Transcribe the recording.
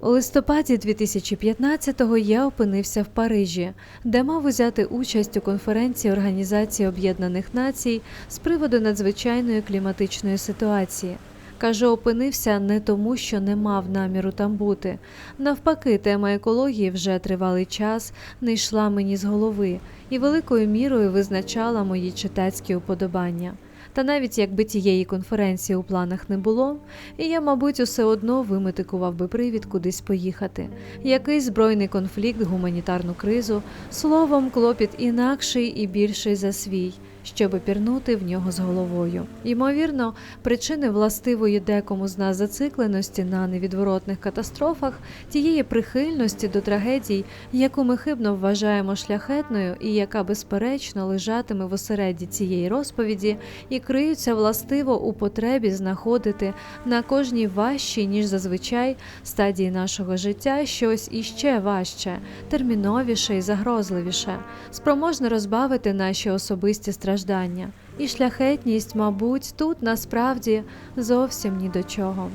У листопаді 2015-го я опинився в Парижі, де мав узяти участь у конференції Організації Об'єднаних Націй з приводу надзвичайної кліматичної ситуації. Кажу, опинився не тому, що не мав наміру там бути. Навпаки, тема екології вже тривалий час не йшла мені з голови і великою мірою визначала мої читацькі уподобання. Та навіть якби тієї конференції у планах не було, і я, мабуть, усе одно виметикував би привід кудись поїхати. Якийсь збройний конфлікт, гуманітарну кризу, словом, клопіт інакший і більший за свій, щоби пірнути в нього з головою. Ймовірно, причини властивої декому з нас зацикленості на невідворотних катастрофах, тієї прихильності до трагедій, яку ми хибно вважаємо шляхетною і яка безперечно лежатиме в осередді цієї розповіді, і криються властиво у потребі знаходити на кожній важчій, ніж зазвичай, стадії нашого життя щось іще важче, терміновіше і загрозливіше, спроможне розбавити наші особисті страждання. І шляхетність, мабуть, тут насправді зовсім ні до чого.